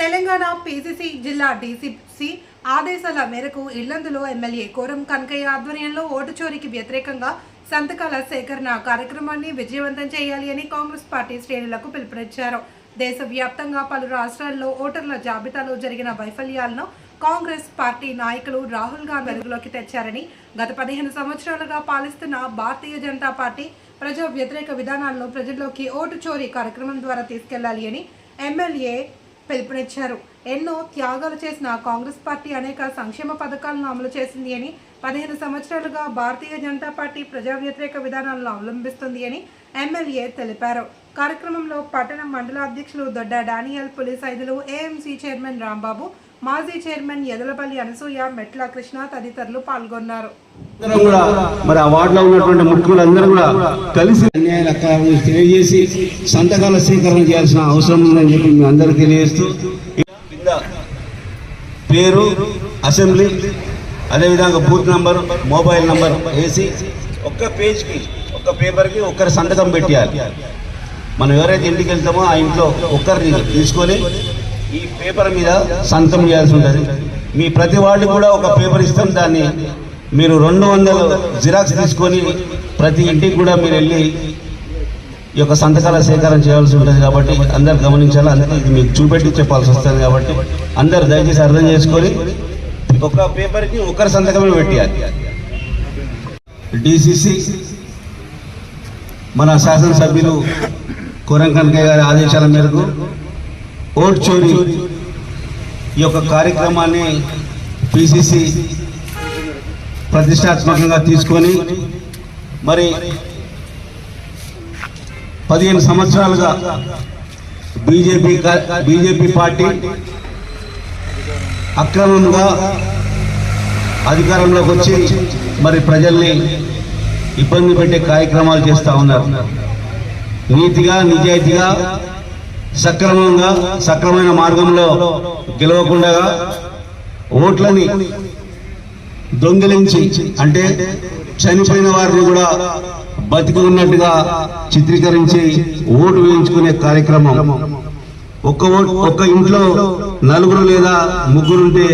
Telangana PCC జిల్లా DCC ఆదేశాల మేరకు ఇల్లందులో ఎమ్మెల్యే కోరం కనకయ్య ఆధ్వర్యంలో ఓటు చోరీకి వ్యతిరేకంగా సంతకాల సేకరణ కార్యక్రమాన్ని విజయవంతం చేయాలి అని కాంగ్రెస్ పార్టీ శ్రేణులకు పిలుపునిచ్చారు. దేశవ్యాప్తంగా పలు రాష్ట్రాల్లో ఓటర్ల జాబితాలో జరిగిన వైఫల్యాలను కాంగ్రెస్ పార్టీ నాయకులు రాహుల్ గాంధీ వెలుగులోకి తెచ్చారని గత పదిహేను సంవత్సరాలుగా పాలిస్తున్న భారతీయ జనతా పార్టీ ప్రజా వ్యతిరేక విధానాలను ప్రజల్లోకి ఓటు చోరీ కార్యక్రమం ద్వారా తీసుకెళ్ళాలి అని ఎమ్మెల్యే పిలుపునిచ్చారు. ఎన్నో త్యాగాలు చేసిన కాంగ్రెస్ పార్టీ అనేక సంక్షేమ పథకాలను అమలు చేసింది అని పదిహేను సంవత్సరాలుగా భారతీయ జనతా పార్టీ ప్రజా వ్యతిరేక విధానాలను అవలంబిస్తుంది అని ఎమ్మెల్యే తెలిపారు. కార్యక్రమంలో పట్టణ మండల అధ్యక్షులు దొడ్డ డానియల్ పోలీస్ ఐదులు ఏఎంసీ చైర్మన్ రాంబాబు మాజీ చైర్మన్ ఎదలపల్లి అనసూయ మెట్ల కృష్ణ తదితరులు పాల్గొన్నారు. అందరం కూడా మరి ఆ వార్డులో ఉన్నటువంటి ముఖ్యులందరూ కూడా కలిసి అన్యాయాల కారణం తెలియజేసి సంతకాల స్వీకరణ చేయాల్సిన అవసరం ఉందని చెప్పి మీ అందరూ తెలియజేస్తూ కింద పేరు అసెంబ్లీ అదేవిధంగా బూత్ నంబర్ మొబైల్ నంబర్ వేసి ఒక్క పేజ్కి ఒక్క పేపర్కి ఒక్కరి సంతకం పెట్టాలి మనం ఎవరైతే ఇంటికి వెళ్తామో ఆ ఇంట్లో ఒక్కరిని తీసుకొని ఈ పేపర్ మీద సంతకం చేయాల్సి ఉంటుంది. మీ ప్రతి వాళ్ళు కూడా ఒక పేపర్ ఇస్తాం దాన్ని మీరు రెండు వందలు జిరాక్స్ తీసుకొని ప్రతి ఇంటికి కూడా మీరు వెళ్ళి ఈ యొక్క సంతకాల సేకరణ చేయాల్సి ఉంటుంది కాబట్టి అందరు గమనించాలి? అందుకే ఇది మీకు చూపెట్టి చెప్పాల్సి వస్తుంది కాబట్టి అందరు దయచేసి అర్థం చేసుకొని ఒక పేపర్కి ఒకరి సంతకమే పెట్టాలి డిసిసి మన శాసనసభ్యులు కోరం కనకయ్య గారి ఆదేశాల మేరకు ఓట్ చోరీ ఈ యొక్క కార్యక్రమాన్ని పిసిసి ప్రతిష్టాత్మకంగా తీసుకొని మరి పదిహేను సంవత్సరాలుగా బీజేపీ బీజేపీ పార్టీ అక్రమంగా అధికారంలోకి వచ్చి మరి ప్రజల్ని ఇబ్బంది పెట్టే కార్యక్రమాలు చేస్తూ ఉన్నారు. నీతిగా నిజాయితీగా సక్రమంగా సక్రమైన మార్గంలో గెలవకుండా ఓట్లని దొంగిలించి అంటే చనిపోయిన వారిని కూడా బతికి ఉన్నట్టుగా చిత్రీకరించి ఓటు వేయించుకునే కార్యక్రమం. ఒక్క ఓటు ఒక్క ఇంట్లో నలుగురు లేదా ముగ్గురు ఉంటే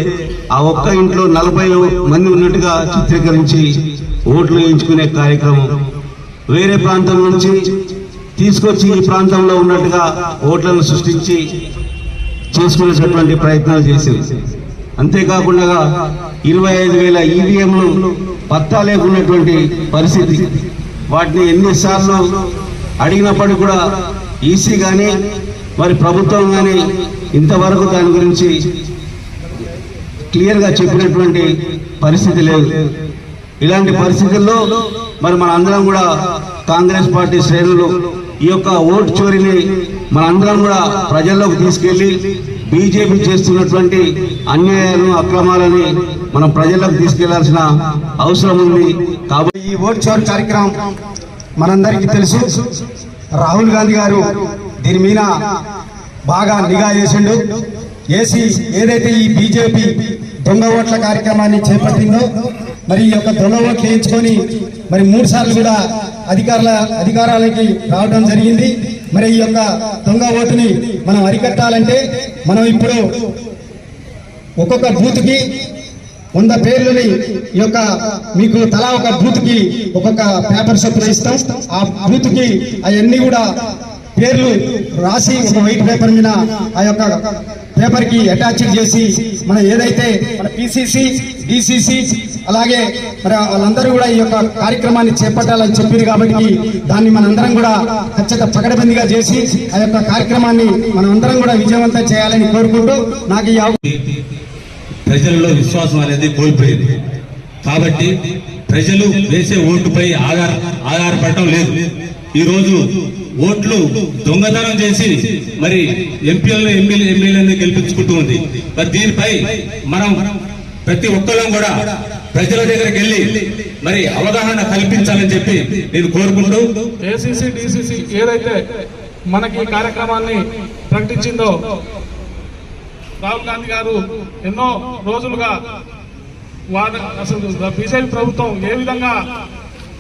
ఆ ఒక్క ఇంట్లో నలభై మంది ఉన్నట్టుగా చిత్రీకరించి ఓట్లు వేయించుకునే కార్యక్రమం. వేరే ప్రాంతం నుంచి తీసుకొచ్చి ఈ ప్రాంతంలో ఉన్నట్టుగా ఓట్లను సృష్టించి చేసుకునేటటువంటి ప్రయత్నాలు చేసింది. అంతేకాకుండా ఇరవై ఐదు వేల ఈవీఎంలు పత్తా లేకున్నటువంటి పరిస్థితి. వాటిని ఎన్నిసార్లు అడిగినప్పటికీ కూడా ఈసీ కానీ మరి ప్రభుత్వం కానీ ఇంతవరకు దాని గురించి క్లియర్గా చెప్పినటువంటి పరిస్థితి లేదు. ఇలాంటి పరిస్థితుల్లో మరి మన అందరం కూడా కాంగ్రెస్ పార్టీ శ్రేణులు ఈ యొక్క ఓటు చోరీని మనందరం కూడా ప్రజల్లోకి తీసుకెళ్ళి బీజేపీ చేస్తున్నటువంటి అన్యాయాలను అక్రమాలని మనం ప్రజలకు తీసుకెళ్ళాల్సిన అవసరం ఉంది. కాబట్టి ఈ ఓట్ చోర్ కార్యక్రమం మనందరికీ తెలుసు. రాహుల్ గాంధీ గారు దీని మీద బాగా నిఘా చేసిండు చేసి ఏదైతే ఈ బీజేపీ దొంగ ఓట్ల కార్యక్రమాన్ని చేపట్టిందో మరి ఈ యొక్క దొంగ ఓట్లు వేయించుకొని మరి మూడు సార్లు కూడా అధికారుల అధికారాలకి రావడం జరిగింది. మరి ఈ యొక్క దొంగ ఓటుని మనం అరికట్టాలంటే మనం ఇప్పుడు ఒక్కొక్క బూత్కి వంద పేర్లని ఈ యొక్క మీకు తలా ఒక బూత్కి ఒక్కొక్క పేపర్ చొప్పున ఇస్తాం. ఆ బూత్కి అవన్నీ కూడా పేర్లు రాసి ఒక వైట్ పేపర్ మీద ఆ యొక్క పేపర్కి అటాచ్ చేసి మనం ఏదైతే మన పిసిసి డిసిసి అలాగే మరి వాళ్ళందరూ కూడా ఈ యొక్క కార్యక్రమాన్ని చేపట్టాలని చెప్పింది కాబట్టి దాన్ని మనందరం కూడా ఖచ్చిత పకడబందిగా చేసి ఆ యొక్క కార్యక్రమాన్ని మనం అందరం కూడా విజయవంతం చేయాలని కోరుకుంటూ నాకు ఈ ప్రజల్లో విశ్వాసం అనేది కోల్పోయింది. కాబట్టి ప్రజలు వేసే ఓటుపై ఆధార ఆధారపడటం లేదు. ఈ రోజు ఓట్లు దొంగతనం చేసి మరి ఎంపీలను ఎమ్మెల్యే ఎమ్మెల్యేలను గెలిపించుకుంటూ ఉంది. మరి దీనిపై మనం ప్రతి ఒక్కరం కూడా ప్రజల దగ్గరికి వెళ్ళి మరి అవగాహన కల్పించాలని చెప్పి నేను కోరుకుంటూ ఏసీసీ డిసిసి ఏదైతే మనకి ఈ కార్యక్రమాన్ని ప్రకటించిందో రాహుల్ గాంధీ గారు ఎన్నో రోజులుగా వాడ అసలు బీజేపీ ప్రభుత్వం ఏ విధంగా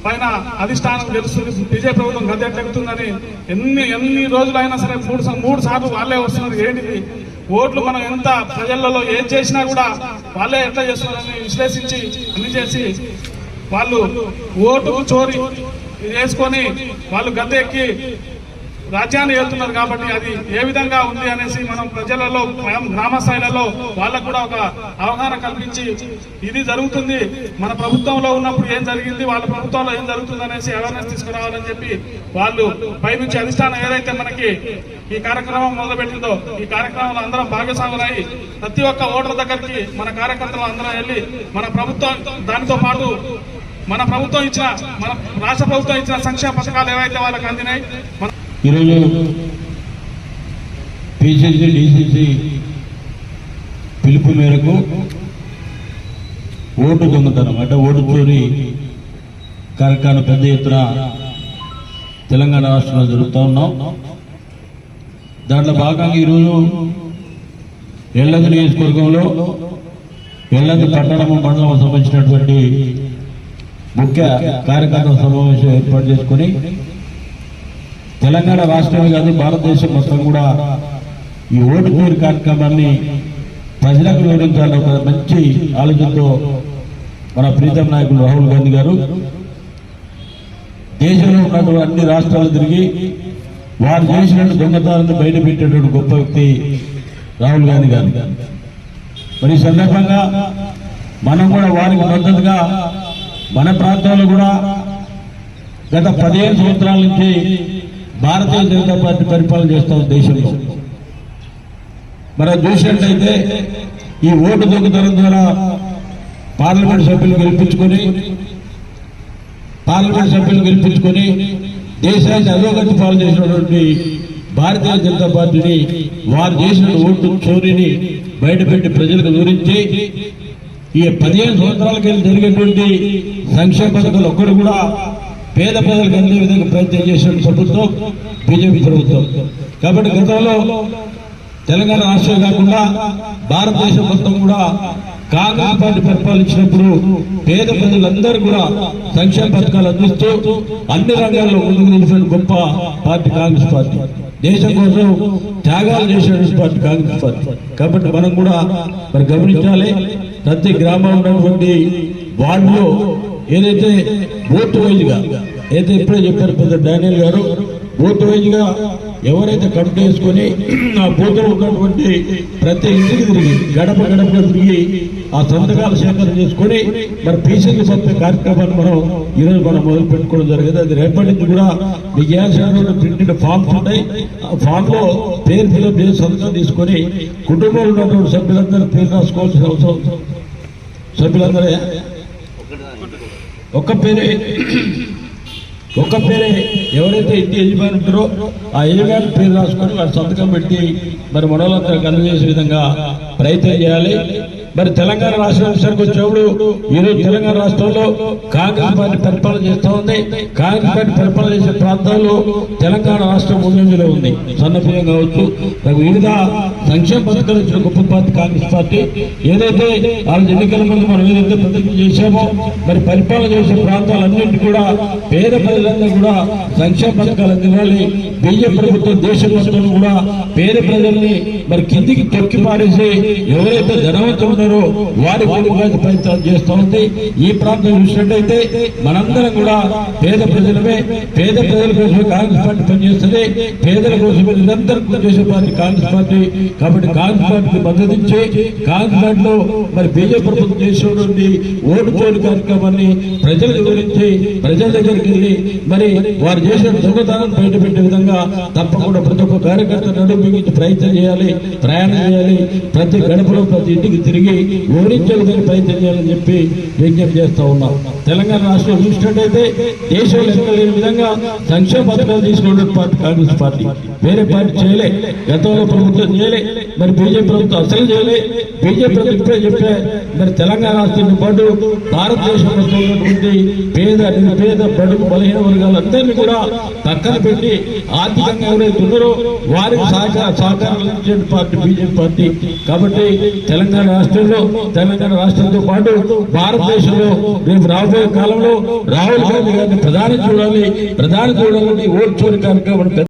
పైన అధిష్టానం గెలుస్తుంది బీజేపీ ప్రభుత్వం గద్దెట్టెక్కుతుందని ఎన్ని ఎన్ని రోజులైనా సరే మూడు మూడు సార్లు వాళ్ళే వస్తున్నారు. ఏంటిది? ఓట్లు మనం ఎంత ప్రజలలో ఏం చేసినా కూడా వాళ్ళే ఎట్లా చేస్తున్నారని విశ్లేషించి అన్ని చేసి వాళ్ళు ఓటు చోరీ చేసుకొని వాళ్ళు గద్దె ఎక్కి రాజ్యాన్ని వెళ్తున్నారు కాబట్టి అది ఏ విధంగా ఉంది అనేసి మనం ప్రజలలో గ్రామ- స్థాయిలలో వాళ్ళకు కూడా ఒక అవగాహన కల్పించి ఇది జరుగుతుంది. మన ప్రభుత్వంలో ఉన్నప్పుడు ఏం జరిగింది వాళ్ళ ప్రభుత్వంలో ఏం జరుగుతుంది అనేసి అవేర్నెస్ తీసుకురావాలని చెప్పి వాళ్ళు పై నుంచి అధిష్టానం ఏదైతే మనకి ఈ కార్యక్రమం మొదలుపెట్టిందో ఈ కార్యక్రమంలో అందరం భాగస్వాములయ్యి ప్రతి ఒక్క ఓటర్ దగ్గరికి మన కార్యకర్తలు అందరం వెళ్ళి మన ప్రభుత్వం దానితో పాటు మన ప్రభుత్వం ఇచ్చిన మన రాష్ట్ర ప్రభుత్వం ఇచ్చిన సంక్షేమ పథకాలు ఏవైతే వాళ్ళకి అందినాయి మన ఈరోజు పిసిసి డిసిసి పిలుపు మేరకు ఓటు దొంగతనం అంటే ఓటు చోరీ కార్యక్రమం పెద్ద ఎత్తున తెలంగాణ రాష్ట్రంలో జరుగుతూ ఉన్నాం. దాంట్లో భాగంగా ఈరోజు ఎల్లది నియోజకవర్గంలో ఎల్లది పట్టణం మండలం సంబంధించినటువంటి ముఖ్య కార్యకర్తల సమావేశం ఏర్పాటు చేసుకొని తెలంగాణ రాష్ట్రమే కాదు భారతదేశం మొత్తం కూడా ఈ ఓటు పేరు కార్యక్రమాన్ని ప్రజలకు వివరించాలని ఒక మంచి ఆలోచనతో మన ప్రీతం నాయకులు రాహుల్ గాంధీ గారు. దేశంలో ఉన్నటువంటి అన్ని రాష్ట్రాలు తిరిగి వారు చేసినట్టు దొంగతనాన్ని బయట పెట్టేటువంటి గొప్ప వ్యక్తి రాహుల్ గాంధీ గారు. మరి ఈ సందర్భంగా మనం కూడా వారికి మద్దతుగా మన ప్రాంతంలో కూడా గత పదిహేను సంవత్సరాల నుంచి భారతీయ జనతా పార్టీ పరిపాలన చేస్తాం దేశంలో. మనం చూసినట్లయితే ఈ ఓటు దొంగతనం ద్వారా పార్లమెంట్ సభ్యులు గెలిపించుకొని పార్లమెంట్ సభ్యులు గెలిపించుకొని దేశాన్ని అధోగతి పాలు చేసినటువంటి భారతీయ జనతా పార్టీని వారు చేసిన ఓటు చోరీని బయటపెట్టి ప్రజలకు వివరించి ఈ పదిహేను సంవత్సరాలకి జరిగేటువంటి సంక్షేమ పథకాలు ఒక్కరు కూడా పేద ప్రజలకు అందే విధంగా ప్రయత్నం చేసిన ప్రభుత్వం బీజేపీ ప్రభుత్వం. కాబట్టి గతంలో తెలంగాణ రాష్ట్రం కాకుండా భారతదేశం మొత్తం కూడా కాంగ్రెస్ పార్టీ పరిపాలించినప్పుడు పేద ప్రజలందరూ కూడా సంక్షేమ పథకాలు అందిస్తూ అన్ని రంగాల్లో ముందుకు నిలిచిన గొప్ప పార్టీ కాంగ్రెస్ పార్టీ. దేశం కోసం త్యాగాలు చేసిన పార్టీ కాంగ్రెస్ పార్టీ. కాబట్టి మనం కూడా మరి గమనించాలి ప్రతి గ్రామంలో ఉన్నటువంటి వార్డులో ఏదైతే బూత్ వైజ్గా ఏదైతే ఇప్పుడే చెప్పారు పెద్ద డానియల్ గారు బూత్ వైజ్గా ఎవరైతే కమిటీ వేసుకొని ఆ బూత్లో ఉన్నటువంటి ప్రతి ఇంటికి తిరిగి గడప గడప తిరిగి ఆ సంతకాలు సేకరణ చేసుకొని మరి పీసీ పంపే కార్యక్రమాన్ని మనం ఈరోజు మనం మొదలు పెట్టుకోవడం జరిగింది. అది రేపటి నుంచి కూడా విజయాశాలలో ఏ ప్రింటెడ్ ఫామ్స్ ఉంటాయి. ఆ ఫామ్లో పేరు ఫిలప్ చేసి సంతకం తీసుకొని కుటుంబంలో ఉన్నటువంటి సభ్యులందరూ పేరు రాసుకోవాల్సిన అవసరం సభ్యులందరూ ఒక్క పేరే ఒక్క పేరే ఎవరైతే ఇంటి యజమాని ఉంటారో ఆ యజమాని పేరు రాసుకొని వారి సంతకం పెట్టి మరి మనోళ్ళందరూ చేసే విధంగా ప్రయత్నం చేయాలి. మరి తెలంగాణ రాష్ట్రం విషయానికి వచ్చినప్పుడు ఈరోజు తెలంగాణ రాష్ట్రంలో కాంగ్రెస్ పార్టీ పరిపాలన చేస్తూ ఉంది. కాంగ్రెస్ పార్టీ పరిపాలన చేసే ప్రాంతాల్లో తెలంగాణ రాష్ట్రం ముందంజలో ఉంది. సన్నపీయం కావచ్చు వివిధ సంక్షేమ పథకాలు ఇచ్చిన గొప్ప పార్టీ కాంగ్రెస్ పార్టీ. ఏదైతే వాళ్ళ ఎన్నికల ముందు మనం ఏదైతే ప్రతిజ్ఞ చేశామో మరి పరిపాలన చేసే ప్రాంతాలన్నింటి కూడా పేద ప్రజలందరూ కూడా సంక్షేమ పథకాలు అందివ్వాలి. బీజేపీ ప్రభుత్వం దేశం మొత్తం కూడా పేద ప్రజల్ని మరి కిందికి తొక్కి పారేసి ఎవరైతే ధనవంతులు ఉన్నారు వారి ఓడిపోయే ప్రయత్నం చేస్తూ ఉంది. ఈ ప్రాంతం చూసినట్టయితే మనందరం కూడా పేద ప్రజలమే. పేద ప్రజల కోసమే కాంగ్రెస్ పార్టీ పనిచేస్తుంది. పేదల కోసమే నిరంతరం చేసే పార్టీ కాంగ్రెస్ పార్టీ. కాబట్టి కాంగ్రెస్ పార్టీకి మద్దతు ఇచ్చి కాంగ్రెస్ పార్టీలో మరి బీజేపీ ప్రభుత్వం చేసినటువంటి ఓటు చోటు కార్యక్రమాన్ని ప్రజల వివరించి ప్రజల దగ్గరికి వెళ్ళి మరి వారు చేసిన దొంగతనం బయట పెట్టే విధంగా తప్పకుండా ప్రతి ఒక్క కార్యకర్త నడుము ప్రయత్నం చేయాలి ప్రయాణం చేయాలి. ప్రతి గడపలో ప్రతి ఇంటికి తిరిగి వివరించే విధంగా ప్రయత్నం చేయాలని చెప్పి విజ్ఞప్తి చేస్తూ ఉన్నాం. తెలంగాణ రాష్ట్రం చూసినట్టయితే దేశంలో ఎక్కడ లేని విధంగా సంక్షేమ పథకాలు తీసుకున్న పార్టీ కాంగ్రెస్ పార్టీ. వేరే పార్టీ చేయలే. గతంలో ప్రభుత్వం చేయలే. మరి బీజేపీ ప్రభుత్వం అసలు చేయలే. బీజేపీ ప్రభుత్వం ఇప్పుడే చెప్పే మరి తెలంగాణ రాష్ట్రంతో పాటు భారతదేశంలో ఉన్నటువంటి పేద నిరుపేద బడుగు బలహీన వర్గాలందరినీ కూడా పక్కన పెట్టి ఆర్థికంగా ఎవరైతే ఉన్నారో వారికి సహకార సహకారం పార్టీ బీజేపీ పార్టీ. కాబట్టి తెలంగాణ రాష్ట్రం రాష్ట్రంలో తెలంగాణ రాష్ట్రంతో పాటు భారతదేశంలో రేపు రాబోయే కాలంలో రాహుల్ గాంధీ గారిని ప్రధాని చూడాలి ప్రధాని చూడాలని ఓటు చోరీ